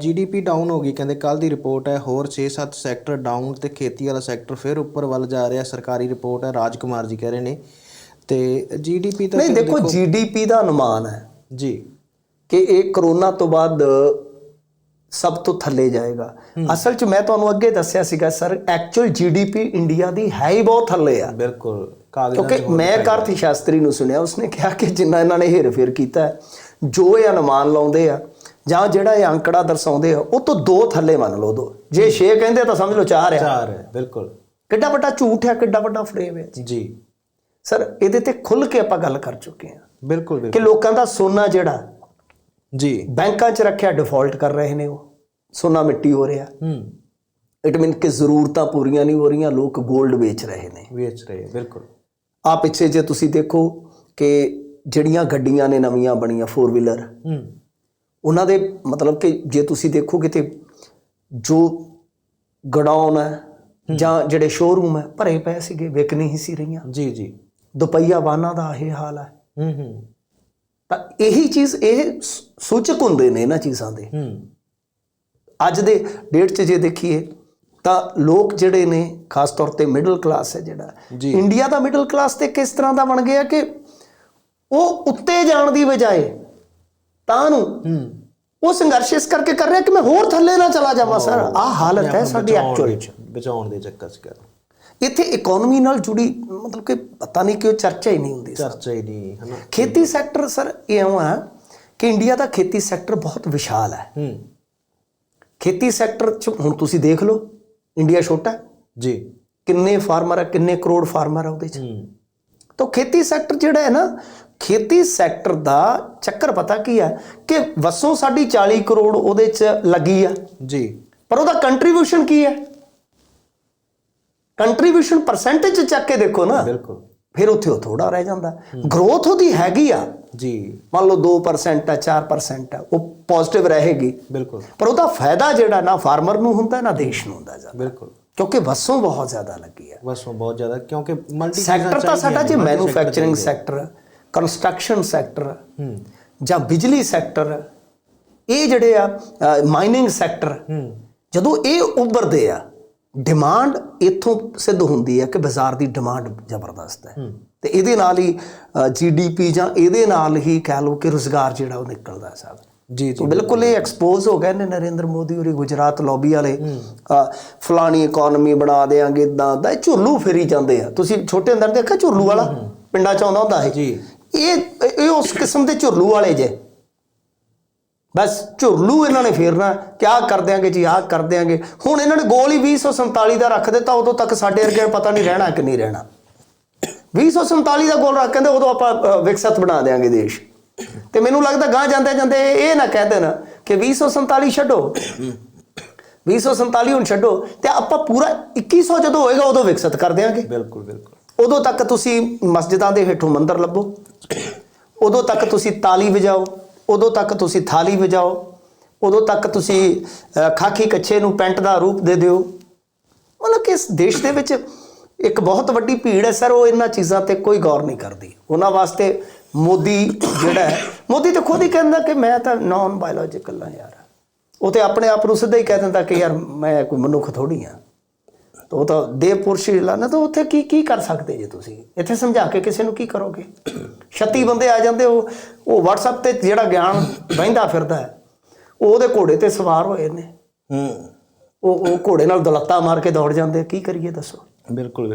GDP down ਹੋ ਗਈ। ਕਹਿੰਦੇ ਕੱਲ ਦੀ ਰਿਪੋਰਟ ਹੈ ਹੋਰ 6-7 ਸੈਕਟਰ ਡਾਊਨ ਤੇ ਖੇਤੀ ਵਾਲਾ ਸੈਕਟਰ ਫਿਰ ਉੱਪਰ ਵੱਲ ਜਾ ਰਿਹਾ। ਸਰਕਾਰੀ ਰਿਪੋਰਟ ਹੈ ਰਾਜ ਕੁਮਾਰ ਜੀ ਕਹਿ ਰਹੇ ਨੇ। ਤੇ ਜੀਡੀਪੀ ਤਾਂ ਨਹੀਂ ਫਿਰ ਦੇਖੋ ਜੀਡੀਪੀ ਦਾ ਅਨੁਮਾਨ ਹੈ ਜੀ। ਕਿ ਇਹ ਕਰੋਨਾ ਤੋਂ ਬਾਅਦ ਸਭ ਤੋਂ ਥੱਲੇ ਜਾਏਗਾ। ਅਸਲ 'ਚ ਮੈਂ ਤੁਹਾਨੂੰ ਅੱਗੇ ਦੱਸਿਆ ਸੀਗਾ ਸਰ ਐਕਚੁਅਲ ਜੀਡੀਪੀ ਇੰਡੀਆ ਦੀ ਹੈ ਹੀ ਬਹੁਤ ਥੱਲੇ ਆ। ਬਿਲਕੁਲ ਕਿਉਂਕਿ ਮੈਂ ਕਾਰਥੀ ਸ਼ਾਸਤਰੀ ਨੂੰ ਸੁਣਿਆ ਉਸਨੇ ਕਿਹਾ ਕਿ ਜਿੰਨਾ ਇਹਨਾਂ ਨੇ ਹੇਰ-ਫੇਰ ਕੀਤਾ ਹੈ, ਜੋ ਇਹ ਅਨੁਮਾਨ ਲਾਉਂਦੇ ਆ ਜਾਂ ਜਿਹੜਾ ਇਹ ਅੰਕੜਾ ਦਰਸਾਉਂਦੇ ਆ ਉਹ ਤੋਂ ਦੋ ਥੱਲੇ ਮੰਨ ਲਓ ਦੋ। ਜੇ 6 ਕਹਿੰਦੇ ਤਾਂ ਸਮਝ ਲਓ 4 ਆ। ਚਾਰ ਹੈ ਬਿਲਕੁਲ। ਕਿੱਡਾ ਵੱਡਾ ਝੂਠ ਹੈ ਕਿੱਡਾ ਵੱਡਾ ਫਰੇਮ ਹੈ ਜੀ। ਸਰ ਇਹਦੇ ਤੇ ਖੁੱਲ ਕੇ ਆਪਾਂ ਗੱਲ ਕਰ ਚੁੱਕੇ ਹਾਂ ਬਿਲਕੁਲ ਬਿਲਕੁਲ। ਕਿ ਲੋਕਾਂ ਦਾ ਸੋਨਾ ਜਿਹੜਾ ਜੀ। ਬੈਂਕਾਂ 'ਚ ਰੱਖਿਆ ਡਿਫਾਲਟ ਕਰ ਰਹੇ ਨੇ ਉਹ। ਸੋਨਾ ਮਿੱਟੀ ਹੋ ਰਿਹਾ। ਹੂੰ। ਇਟ ਮੀਨ ਕਿ ਜ਼ਰੂਰਤਾਂ ਪੂਰੀਆਂ ਨਹੀਂ ਹੋ ਰਹੀਆਂ ਲੋਕ 골ਡ ਵੇਚ ਰਹੇ ਨੇ। ਵੇਚ ਰਹੇ ਬਿਲਕੁਲ। ਆ ਪਿੱਛੇ ਜੇ ਤੁਸੀਂ ਦੇਖੋ ਕਿ ਜਿਹੜੀਆਂ ਗੱਡੀਆਂ ਨੇ ਨਵੀਆਂ ਬਣੀਆਂ 4 ਵੀਲਰ ਹੂੰ। ਉਹਨਾਂ ਦੇ ਮਤਲਬ ਕਿ ਜੇ ਤੁਸੀਂ ਦੇਖੋਗੇ ਤੇ ਜੋ ਗਡਾਊਨ ਹੈ ਜਾਂ ਜਿਹੜੇ ਸ਼ੋਰੂਮ ਹੈ ਭਰੇ ਪਏ ਸੀਗੇ ਵਿਕ ਨਹੀਂ ਸੀ ਰਹੀਆਂ। ਜੀ ਜੀ। ਦੁਪਹੀਆ ਵਾਹਨਾਂ ਦਾ ਇਹ ਹਾਲ ਹੈ। ਹੂੰ ਹੂੰ। ਤਾਂ ਇਹੀ ਚੀਜ਼ ਇਹ ਸੂਚਕ ਹੁੰਦੇ ਨੇ ਇਹਨਾਂ ਚੀਜ਼ਾਂ ਦੇ। ਹੂੰ। ਅੱਜ ਦੇ ਡੇਟ 'ਚ ਜੇ ਦੇਖੀਏ ਤਾਂ ਲੋਕ ਜਿਹੜੇ ਨੇ ਖਾਸ ਤੌਰ ਤੇ ਮਿਡਲ ਕਲਾਸ ਹੈ ਜਿਹੜਾ। ਇੰਡੀਆ ਦਾ ਮਿਡਲ ਕਲਾਸ ਤੇ ਕਿਸ ਤਰ੍ਹਾਂ ਦਾ ਬਣ ਗਿਆ ਕਿ ਉਹ ਉੱਤੇ ਜਾਣ ਦੀ ਬਜਾਏ ਤਾਂ ਨੂੰ। ਉਹ ਸੰਘਰਸ਼ ਇਸ ਕਰਕੇ ਕਰ ਰਿਹਾ ਕਿ ਮੈਂ ਹੋਰ ਥੱਲੇ ਨਾ ਚਲਾ ਜਾਵਾਂ ਸਰ। ਆਹ ਹਾਲਤ ਹੈ ਸਾਡੀ ਐਕਚੁਅਲ ਵਿੱਚ ਬਚਾਉਣ ਦੇ ਚੱਕਰ 'ਚ ਕਰ ਇੱਥੇ ਇਕਨੋਮੀ ਨਾਲ ਜੁੜੀ ਮਤਲਬ ਕਿ ਪਤਾ ਨਹੀਂ ਕਿਉਂ ਚਰਚਾ ਹੀ ਨਹੀਂ ਹੁੰਦੀ ਚਰਚਾ ਹੀ ਨਹੀਂ ਹਨਾ? ਖੇਤੀ ਸੈਕਟਰ ਸਰ ਇਉਂ ਹੈ ਕਿ ਇੰਡੀਆ ਦਾ ਖੇਤੀ ਸੈਕਟਰ ਬਹੁਤ ਵਿਸ਼ਾਲ ਹੈ। ਹੂੰ। ਖੇਤੀ ਸੈਕਟਰ ਚ ਹੁਣ ਤੁਸੀਂ ਦੇਖ ਲਓ ਇੰਡੀਆ ਛੋਟਾ। ਜੀ। ਕਿੰਨੇ ਫਾਰਮਰ ਆ ਕਿੰਨੇ ਕਰੋੜ ਫਾਰਮਰ ਆ ਉਹਦੇ ਚ। ਹੂੰ। ਤਾਂ ਖੇਤੀ ਸੈਕਟਰ ਜਿਹੜਾ ਹੈ ਨਾ ਖੇਤੀ ਸੈਕਟਰ ਦਾ ਚੱਕਰ ਪਤਾ ਕੀ ਹੈ ਕਿ ਵਸੋਂ ਸਾਡੀ 40 ਕਰੋੜ ਉਹਦੇ ਚ ਲੱਗੀ ਆ। ਜੀ। ਪਰ ਉਹਦਾ ਕੰਟਰੀਬਿਊਸ਼ਨ ਕੀ ਹੈ? ਕੰਟਰੀਬਿਊਸ਼ਨ ਪਰਸੈਂਟੇਜ ਚੱਕ ਕੇ ਦੇਖੋ ਨਾ ਬਿਲਕੁਲ। ਫਿਰ ਉੱਥੇ ਉਹ ਥੋੜਾ ਰਹਿ ਜਾਂਦਾ। ਗਰੋਥ ਉਹਦੀ ਹੈਗੀ ਆ। ਜੀ। ਮੰਨ ਲਓ 2% ਆ 4% ਆ ਉਹ ਪੋਜ਼ਿਟਿਵ ਰਹੇਗੀ। ਬਿਲਕੁਲ। ਪਰ ਉਹਦਾ ਫਾਇਦਾ ਜਿਹੜਾ ਨਾ ਫਾਰਮਰ ਨੂੰ ਹੁੰਦਾ ਨਾ ਦੇਸ਼ ਨੂੰ ਹੁੰਦਾ ਜ਼ਿਆਦਾ। ਬਿਲਕੁਲ। ਕਿਉਂਕਿ ਵਸੋਂ ਬਹੁਤ ਜ਼ਿਆਦਾ ਲੱਗੀ ਹੈ ਵਸੋਂ ਬਹੁਤ ਜ਼ਿਆਦਾ ਕਿਉਂਕਿ ਮਲਟੀ ਸੈਕਟਰ ਤਾਂ ਸਾਡਾ ਜੇ ਮੈਨੂਫੈਕਚਰਿੰਗ ਸੈਕਟਰ ਕੰਸਟਰਕਸ਼ਨ ਸੈਕਟਰ ਹੂੰ। ਜਾਂ ਬਿਜਲੀ ਸੈਕਟਰ ਇਹ ਜਿਹੜੇ ਆ ਮਾਈਨਿੰਗ ਸੈਕਟਰ ਹੂੰ। ਜਦੋਂ ਇਹ ਉੱਭਰਦੇ ਆ ਡਿਮਾਂਡ ਇੱਥੋਂ ਸਿੱਧ ਹੁੰਦੀ ਹੈ ਕਿ ਬਾਜ਼ਾਰ ਦੀ ਡਿਮਾਂਡ ਜ਼ਬਰਦਸਤ ਹੈ। ਤੇ ਇਹਦੇ ਨਾਲ ਹੀ ਜੀਡੀਪੀ ਜਾਂ ਇਹਦੇ ਨਾਲ ਹੀ ਕਹਿ ਲਓ ਕਿ ਰੋਜ਼ਗਾਰ ਜਿਹੜਾ ਉਹ ਨਿਕਲਦਾ ਸਾਹਿਬ ਜੀ ਜੀ ਬਿਲਕੁਲ ਇਹ ਐਕਸਪੋਜ਼ ਹੋ ਗਏ ਨੇ ਨਰਿੰਦਰ ਮੋਦੀ ਇਹ ਗੁਜਰਾਤ ਲੌਬੀ ਵਾਲੇ। ਫਲਾਣੀ ਇਕਨੋਮੀ ਬਣਾ ਦੇਾਂਗੇ ਇਦਾਂ ਦਾ ਝੁਰਲੂ ਫੇਰੀ ਜਾਂਦੇ ਆ। ਤੁਸੀਂ ਛੋਟੇ ਅੰਦਰ ਦੇਖਿਆ ਝੁਰਲੂ ਵਾਲਾ? ਪਿੰਡਾਂ ਚ ਆਉਂਦਾ ਹੁੰਦਾ ਹੈ ਜੀ। ਇਹ ਇਹ ਉਸ ਕਿਸਮ ਦੇ ਝੁਰਲੂ ਵਾਲੇ ਜੇ। ਬਸ ਝੁਰਲੂ ਇਹਨਾਂ ਨੇ ਫੇਰਨਾ ਕਿ ਆਹ ਕਰ ਦਿਆਂਗੇ ਜੀ ਆਹ ਕਰ ਦਿਆਂਗੇ। ਹੁਣ ਇਹਨਾਂ ਨੇ ਗੋਲ ਹੀ 2047 ਦਾ ਰੱਖ ਦਿੱਤਾ ਉਦੋਂ ਤੱਕ ਸਾਡੇ ਵਰਗੇ ਨੂੰ ਪਤਾ ਨਹੀਂ ਰਹਿਣਾ ਕਿ ਨਹੀਂ ਰਹਿਣਾ। 2047 ਦਾ ਗੋਲ ਰੱਖ ਕਹਿੰਦੇ ਉਦੋਂ ਆਪਾਂ ਵਿਕਸਿਤ ਬਣਾ ਦੇਾਂਗੇ ਦੇਸ਼। ਤੇ ਮੈਨੂੰ ਲੱਗਦਾ ਗਾਂ ਜਾਂਦੇ ਜਾਂਦੇ ਇਹ ਨਾ ਕਹਿ ਦੇਣ ਕਿ 2047 ਛੱਡੋ। 2047 ਹੁਣ ਛੱਡੋ ਤੇ ਆਪਾਂ ਪੂਰਾ 2100 ਜਦੋਂ ਹੋਏਗਾ ਉਦੋਂ ਵਿਕਸਿਤ ਕਰ ਦਿਆਂਗੇ। ਬਿਲਕੁਲ ਬਿਲਕੁਲ। ਉਦੋਂ ਤੱਕ ਤੁਸੀਂ ਮਸਜਿਦਾਂ ਦੇ ਹੇਠੋਂ ਮੰਦਰ ਲੱਭੋ। ਉਦੋਂ ਤੱਕ ਤੁਸੀਂ ਤਾਲੀ ਵਜਾਓ ਉਦੋਂ ਤੱਕ ਤੁਸੀਂ ਥਾਲੀ ਵਜਾਓ ਉਦੋਂ ਤੱਕ ਤੁਸੀਂ ਖਾਕੀ ਕੱਛੇ ਨੂੰ ਪੈਂਟ ਦਾ ਰੂਪ ਦੇ ਦਿਓ। ਮਤਲਬ ਕਿ ਇਸ ਦੇਸ਼ ਦੇ ਵਿੱਚ ਇੱਕ ਬਹੁਤ ਵੱਡੀ ਭੀੜ ਹੈ ਸਰ ਉਹ ਇਹਨਾਂ ਚੀਜ਼ਾਂ ਤੇ ਕੋਈ ਗੌਰ ਨਹੀਂ ਕਰਦੀ। ਉਹਨਾਂ ਵਾਸਤੇ ਮੋਦੀ ਜਿਹੜਾ ਮੋਦੀ ਤਾਂ ਖੁਦ ਹੀ ਕਹਿੰਦਾ ਕਿ ਮੈਂ ਤਾਂ ਨਾਨ ਬਾਇਓਲੋਜੀਕਲ ਹਾਂ ਯਾਰ। ਉਹ ਤੇ ਆਪਣੇ ਆਪ ਨੂੰ ਸਿੱਧਾ ਹੀ ਕਹਿ ਦਿੰਦਾ ਕਿ ਯਾਰ ਮੈਂ ਕੋਈ ਮਨੁੱਖ ਥੋੜੀ ਹਾਂ। ਤਾਂ ਉਹ ਤਾਂ ਦੇਵ ਪੁਰਸ਼ ਹੀ ਲਾਣਾ ਤਾਂ ਉੱਥੇ ਕੀ ਕੀ ਕਰ ਸਕਦੇ ਜੇ ਤੁਸੀਂ? ਇੱਥੇ ਸਮਝਾ ਕੇ ਕਿਸੇ ਨੂੰ ਕੀ ਕਰੋਗੇ? 36 ਬੰਦੇ ਆ ਜਾਂਦੇ ਉਹ ਉਹ WhatsApp ਤੇ ਜਿਹੜਾ ਗਿਆਨ ਵਹਿੰਦਾ ਫਿਰਦਾ ਹੈ ਉਹ ਉਹਦੇ ਘੋੜੇ ਤੇ ਸਵਾਰ ਹੋਏ ਨੇ। ਹੂੰ। ਉਹ ਉਹ ਘੋੜੇ ਨਾਲ ਦਲੱਤਾ ਮਾਰ ਕੇ ਦੌੜ ਜਾਂਦੇ ਆ। ਕੀ ਕਰੀਏ ਦੱਸੋ? ਬਿਲਕੁਲ